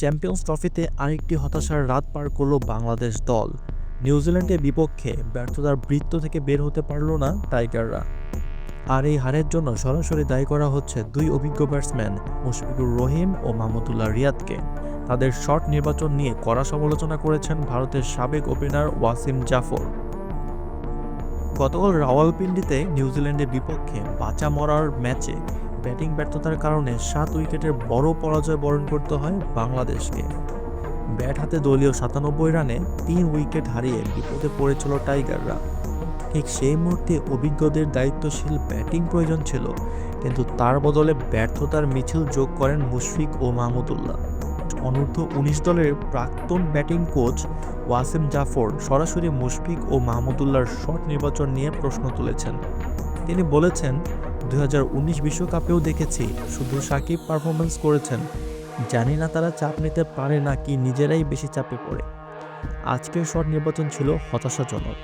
Champions ট্রফিতে আরেকটি হতাশার রাত পার করল বাংলাদেশ দল। নিউজিল্যান্ডের বিপক্ষে ব্যর্থতার বৃত্ত থেকে বের হতে পারল না টাইগাররা। আর এই হারের জন্য সরাসরি দায়ী করা হচ্ছে দুই অভিজ্ঞ ব্যাটসম্যান, মুশফিকুর রহিম ও মাহমুদুল্লাহ রিয়াদকে। তাদের শট নির্বাচন নিয়ে কড়া সমালোচনা করেছেন ভারতের সাবেক ওপেনার ওয়াসিম জাফর। গতকাল রাওয়ালপিন্ডিতে নিউজিল্যান্ডের বিপক্ষে বাঁচা মরার ম্যাচে ব্যাটিং ব্যর্থতার কারণে সাত উইকেটের বড় পরাজয় বরণ করতে হয় বাংলাদেশকে। ব্যাট হাতে দলীয় সাতানব্বই রানে তিন উইকেট হারিয়ে বিপদে পড়েছিল টাইগাররা। ঠিক সেই মুহূর্তে অভিজ্ঞদের দায়িত্বশীল ব্যাটিং প্রয়োজন ছিল, কিন্তু তার বদলে ব্যর্থতার মিছিল যোগ করেন মুশফিক ও মাহমুদুল্লাহ অনূর্ধ্ব উনিশ দলের প্রাক্তন ব্যাটিং কোচ ওয়াসিম জাফর সরাসরি মুশফিক ও মাহমুদুল্লাহর শট নির্বাচন নিয়ে প্রশ্ন তুলেছেন। তিনি বলেছেন দুই বিশ্বকাপেও দেখেছি শুধু সাকিব পারফরমেন্স করেছেন। জানি না তারা চাপ নিতে পারে না কি নিজেরাই বেশি চাপে পড়ে। আজকের শট নির্বাচন ছিল হতাশাজনক।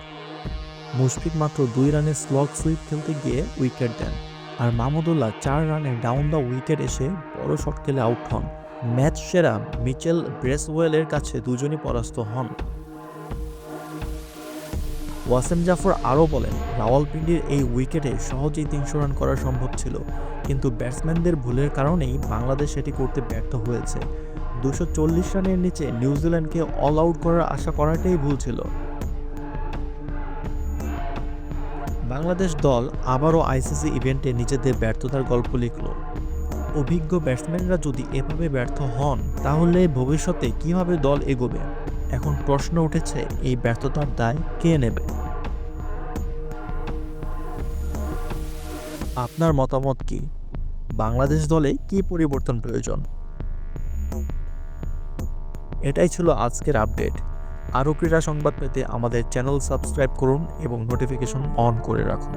মুশফিক মাত্র দুই রানে স্লগ সুইপ খেলতে গিয়ে উইকেট দেন। আর মাহমুদুল্লাহ চার রানে ডাউন দ্য উইকেট এসে বড় শট খেলে আউট হন। ম্যাচ সেরা মিচেল ব্রেসওয়েলের কাছে দুজনই পরাস্ত হন। ওয়াসেম জাফর আরও বলেন, রাওয়ালপিন্ডির এই উইকেটে সহজেই তিনশো রান করা সম্ভব ছিল, কিন্তু ব্যাটসম্যানদের ভুলের কারণেই বাংলাদেশ এটি করতে ব্যর্থ হয়েছে। দুশো চল্লিশ রানের নিচে নিউজিল্যান্ডকে অল আউট করার আশা করাটাই ভুল ছিল। বাংলাদেশ দল আবারও আইসিসি ইভেন্টে নিজেদের ব্যর্থতার গল্প লিখল। অভিজ্ঞ ব্যাটসম্যানরা যদি এভাবে ব্যর্থ হন, তাহলে ভবিষ্যতে কীভাবে দল এগোবে? এখন প্রশ্ন উঠেছে, এই ব্যর্থতার দায় কে নেবে? আপনার মতামত কি? বাংলাদেশ দলে কি পরিবর্তন প্রয়োজন? এটাই ছিল আজকের আপডেট। আরও ক্রীড়া সংবাদ পেতে আমাদের চ্যানেল সাবস্ক্রাইব করুন এবং নোটিফিকেশন অন করে রাখুন।